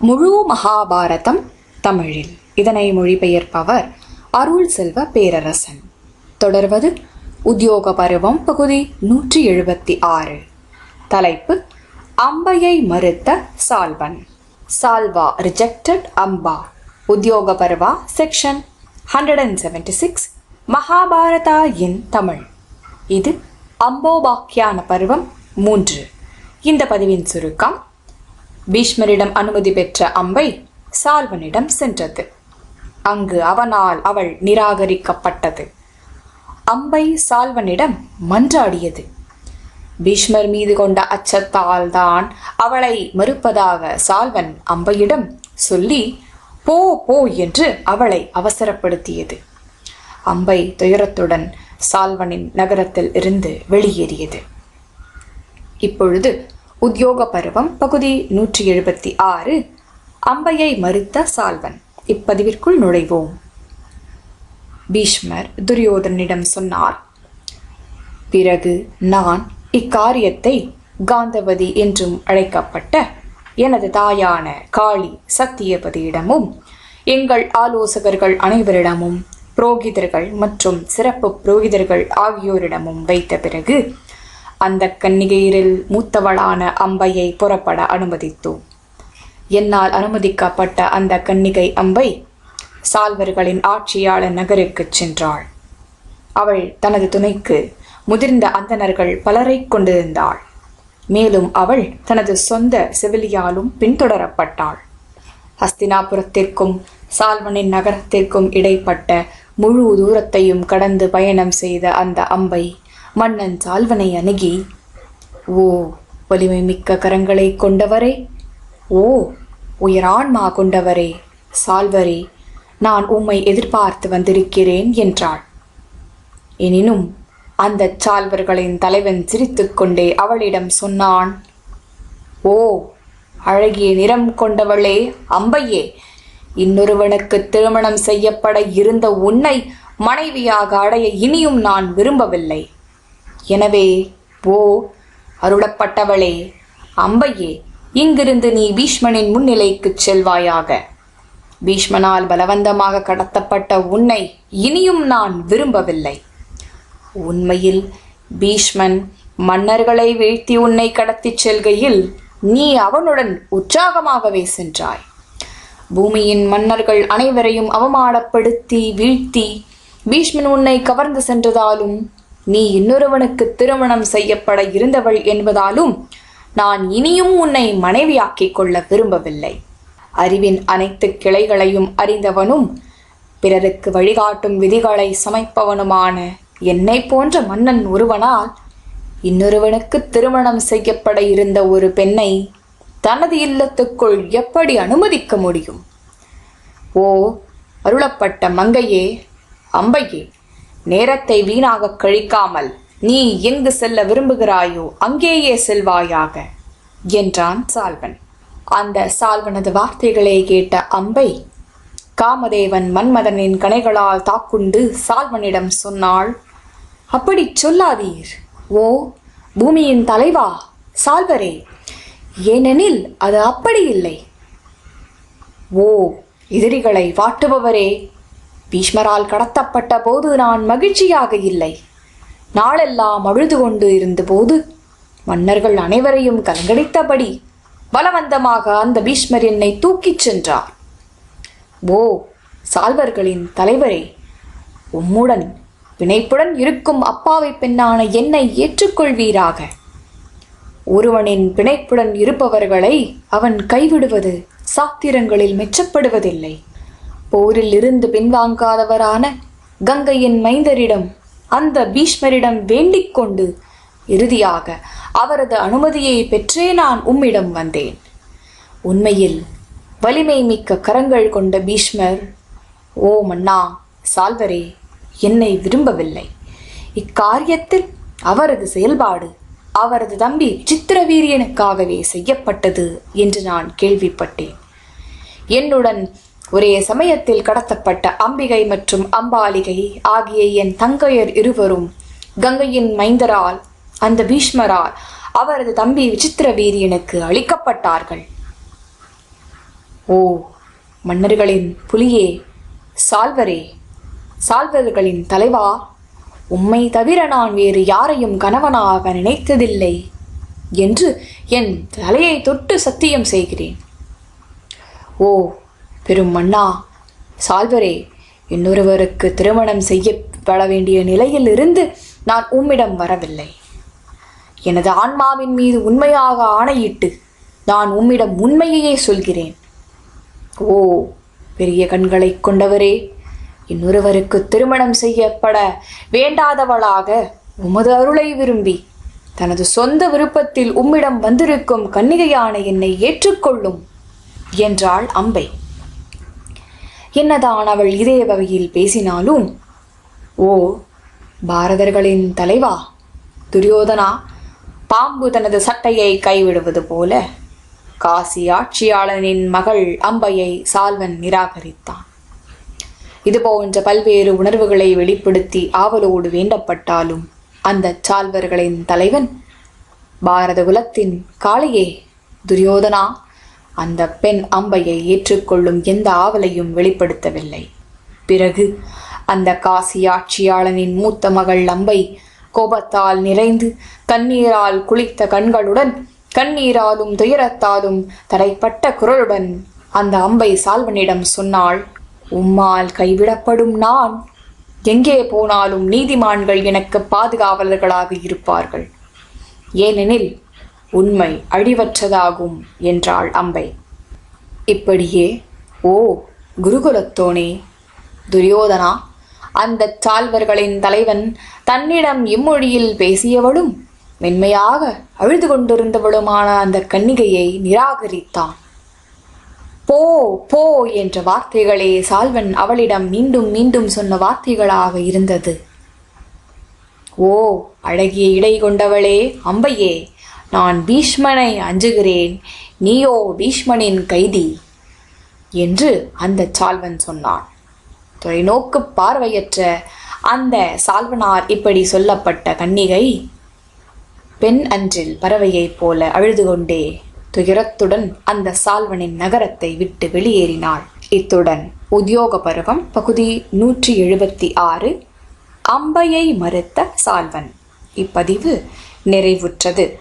முழு மகாபாரதம் தமிழில். இதனை மொழிபெயர்ப்பவர் அருள் செல்வ பேரரசன். தொடர்வது உத்தியோக பருவம் பகுதி நூற்றி எழுபத்தி ஆறு. தலைப்பு அம்பையை மறுத்த Salvan. Shalva rejected Amba. Udyoga Parva section hundred and seventy six Mahabharata in Tamil. இது அம்போபாக்கியான பருவம் மூன்று. இந்த பதிவின் சுருக்கம் பீஷ்மரிடம் அனுமதி பெற்ற அம்பை சால்வனிடம் சென்றது. அங்கு அவனால் அவள் நிராகரிக்கப்பட்டது. அம்பை சால்வனிடம் மன்றாடியது. பீஷ்மர் மீது கொண்ட அச்சத்தால் தான் அவளை மறுப்பதாக சால்வன் அம்பையிடம் சொல்லி போ போ என்று அவளை அவசரப்படுத்தியது. அம்பை துயரத்துடன் சால்வனின் நகரத்தில் இருந்து வெளியேறியது. இப்பொழுது உத்தியோக பருவம் பகுதி நூற்றி எழுபத்தி ஆறு அம்பையை மறுத்த சால்வன். இப்பதிவிற்குள் நுழைவோம். பீஷ்மர் துரியோதனிடம் சொன்னார் பிறகு நான் இக்காரியத்தை காந்தவதி என்றும் அழைக்கப்பட்ட எனது தாயான காளி சத்தியபதியிடமும் எங்கள் ஆலோசகர்கள் அனைவரிடமும் புரோகிதர்கள் மற்றும் சிறப்பு புரோகிதர்கள் ஆகியோரிடமும் வைத்த பிறகு அந்த கன்னிகையரில் மூத்தவளான அம்பையை புறப்பட அனுமதித்தோம். என்னால் அனுமதிக்கப்பட்ட அந்த கன்னிகை அம்பை சால்வர்களின் ஆட்சியாளர் நகருக்குச் சென்றாள். அவள் தனது துணைக்கு முதிர்ந்த அந்தணர்கள் பலரை கொண்டிருந்தாள். மேலும் அவள் தனது சொந்த செவிலியாலும் பின்தொடரப்பட்டாள். ஹஸ்தினாபுரத்திற்கும் சால்வனின் நகரத்திற்கும் இடைப்பட்ட முழு தூரத்தையும் கடந்து பயணம் செய்த அந்த அம்பை மன்னன் சால்வனை அணுகி ஓ வலிமை மிக்க கரங்களை கொண்டவரே! ஓ உயரான்மா கொண்டவரே! சால்வரே நான் உம்மை எதிர்பார்த்து வந்திருக்கிறேன் என்றாள். எனினும் அந்த சால்வர்களின் தலைவன் சிரித்துக்கொண்டே அவளிடம் சொன்னான் ஓ அழகிய நிறம் கொண்டவளே அம்பையே! இன்னொருவனுக்கு திருமணம் செய்யப்பட இருந்த உன்னை மனைவியாக அடைய இனியும் நான் விரும்பவில்லை. எனவே ஓ அருளப்பட்டவளே அம்பையே இங்கிருந்து நீ பீஷ்மனின் முன்னிலைக்குச் செல்வாயாக. பீஷ்மனால் பலவந்தமாக கடத்தப்பட்ட உன்னை இனியும் நான் விரும்பவில்லை. உண்மையில் பீஷ்மன் மன்னர்களை வீழ்த்தி உன்னை கடத்திச் செல்கையில் நீ அவனுடன் உற்சாகமாகவே சென்றாய். பூமியின் மன்னர்கள் அனைவரையும் அவமானப்படுத்தி வீழ்த்தி பீஷ்மன் உன்னை கவர்ந்து சென்றதாலும் நீ இன்னொருவனுக்கு திருமணம் செய்யப்பட இருந்தவள் என்பதாலும் நான் இனியும் உன்னை மனைவியாக்கிக் கொள்ள விரும்பவில்லை. அறிவின் அனைத்து கிளைகளையும் அறிந்தவனும் பிறருக்கு வழிகாட்டும் விதிகளை சமைப்பவனுமான என்னை போன்ற மன்னன் ஒருவனால் இன்னொருவனுக்கு திருமணம் செய்யப்பட இருந்த ஒரு பெண்ணை தனது இல்லத்துக்குள் எப்படி அனுமதிக்க முடியும்? ஓ அருளப்பட்ட மங்கையே அம்பையே நேரத்தை வீணாக கழிக்காமல் நீ எங்கு செல்ல விரும்புகிறாயோ அங்கேயே செல்வாயாக என்றான் சால்வன். அந்த சால்வனது வார்த்தைகளை கேட்ட அம்பை காமதேவன் மன்மதனின் கணைகளால் தாக்குண்டு சால்வனிடம் சொன்னாள் அப்படி சொல்லாதீர். ஓ பூமியின் தலைவா சால்வரே ஏனெனில் அது அப்படி இல்லை. ஓ எதிரிகளை வாட்டுபவரே பீஷ்மரால் கடத்தப்பட்ட போது நான் மகிழ்ச்சியாக இல்லை. நாளெல்லாம் அழுது கொண்டு இருந்தபோது மன்னர்கள் அனைவரையும் கலங்கடித்தபடி பலவந்தமாக அந்த பீஷ்மர் என்னை தூக்கிச் சென்றார். ஓ சால்வர்களின் தலைவரே உம்முடன் பிணைப்புடன் இருக்கும் அப்பாவை பெண்ணான என்னை ஏற்றுக்கொள்வீராக. ஒருவனின் பிணைப்புடன் இருப்பவர்களை அவன் கைவிடுவது சாத்திரங்களில் மெச்சப்படுவதில்லை. போரில் இருந்து பின்வாங்காதவரான கங்கையின் மைந்தரிடம் அந்த பீஷ்மரிடம் வேண்டிக் கொண்டு இறுதியாக அவரது அனுமதியை பெற்றே நான் உம்மிடம் வந்தேன். உண்மையில் வலிமை மிக்க கரங்கள் கொண்ட பீஷ்மர் ஓ மன்னா சால்வரே என்னை விரும்பவில்லை. இக்காரியத்தில் அவரது செயல்பாடு அவரது தம்பி சித்திரவீரியனுக்காகவே செய்யப்பட்டது என்று நான் கேள்விப்பட்டேன். என்னுடன் ஒரே சமயத்தில் கடத்தப்பட்ட அம்பிகை மற்றும் அம்பாலிகை ஆகிய என் தங்கையர் இருவரும் கங்கையின் மைந்தரால் அந்த பீஷ்மரால் அவரது தம்பி விசித்திர வீரியனுக்கு அளிக்கப்பட்டார்கள். ஓ மன்னர்களின் புலியே சால்வரே சால்வர்களின் தலைவா உம்மை தவிர நான் வேறு யாரையும் கணவனாக நினைத்ததில்லை என்று என் தலையை தொட்டு சத்தியம் செய்கிறேன். ஓ பெரும் மன்னா. சால்வரே இன்னொருவருக்கு திருமணம் செய்யப்பட வேண்டிய நிலையில் இருந்து நான் உம்மிடம் வரவில்லை. எனது ஆன்மாவின் மீது உண்மையாக ஆணையிட்டு நான் உம்மிடம் உண்மையையே சொல்கிறேன். ஓ பெரிய கண்களைக் கொண்டவரே இன்னொருவருக்கு திருமணம் செய்யப்பட வேண்டாதவளாக உமது அருளை விரும்பி தனது சொந்த விருப்பத்தில் உம்மிடம் வந்திருக்கும் கன்னிகையான என்னை ஏற்றுக்கொள்ளும் என்றாள் அம்பை. என்னதான் அவள் இதே வகையில் பேசினாலும் ஓ பாரதர்களின் தலைவா துரியோதனா பாம்பு தனது சட்டையை கைவிடுவது போல காசி ஆட்சியாளனின் மகள் அம்பையை சால்வன் நிராகரித்தான். இது போன்ற பல்வேறு உணர்வுகளை வெளிப்படுத்தி ஆவலோடு வேண்டப்பட்டாலும் அந்த சால்வர்களின் தலைவன் பாரத குலத்தின் காளையே துரியோதனா அந்த பெண் அம்பையை ஏற்றுக்கொள்ளும் எந்த ஆவலையும் வெளிப்படுத்தவில்லை. பிறகு அந்த காசி ஆட்சியாளனின் மூத்த மகள் அம்பை கோபத்தால் நிறைந்து கண்ணீரால் குளித்த கண்களுடன் கண்ணீராலும் துயரத்தாலும் தடைப்பட்ட குரலுடன் அந்த அம்பை சால்வனிடம் சொன்னாள் உம்மால் கைவிடப்படும் நான். எங்கே போனாலும் நீதிமான்கள் எனக்கு பாதுகாவலர்களாக இருப்பார்கள். ஏனெனில் உண்மை அழிவற்றதாகும் என்றாள் அம்பை. இப்படியே ஓ குருகுலத்தோனே. துரியோதனா அந்த சால்வர்களின் தலைவன் தன்னிடம் இம்மொழியில் பேசியவளும் மென்மையாக அழுது கொண்டிருந்தவளுமான அந்த கன்னிகையை நிராகரித்தான். போ போ என்ற வார்த்தைகளே சால்வன் அவளிடம் மீண்டும் மீண்டும் சொன்ன வார்த்தைகளாக இருந்தது. ஓ அழகிய இடை கொண்டவளே அம்பையே நான் பீஷ்மனை அஞ்சுகிறேன். நீயோ பீஷ்மனின் கைதி. என்று அந்த சால்வன் சொன்னான். தொலைநோக்கு பார்வையற்ற அந்த சால்வனார் இப்படி சொல்லப்பட்ட கன்னிகை பெண் அன்றில் பறவையைப் போல அழுது கொண்டே துயரத்துடன் அந்த சால்வனின் நகரத்தை விட்டு வெளியேறினாள். இத்துடன் உத்தியோக பருவம் பகுதி நூற்றி எழுபத்தி ஆறு. அம்பையை மறுத்த சால்வன். இப்பதிவு நிறைவுற்றது.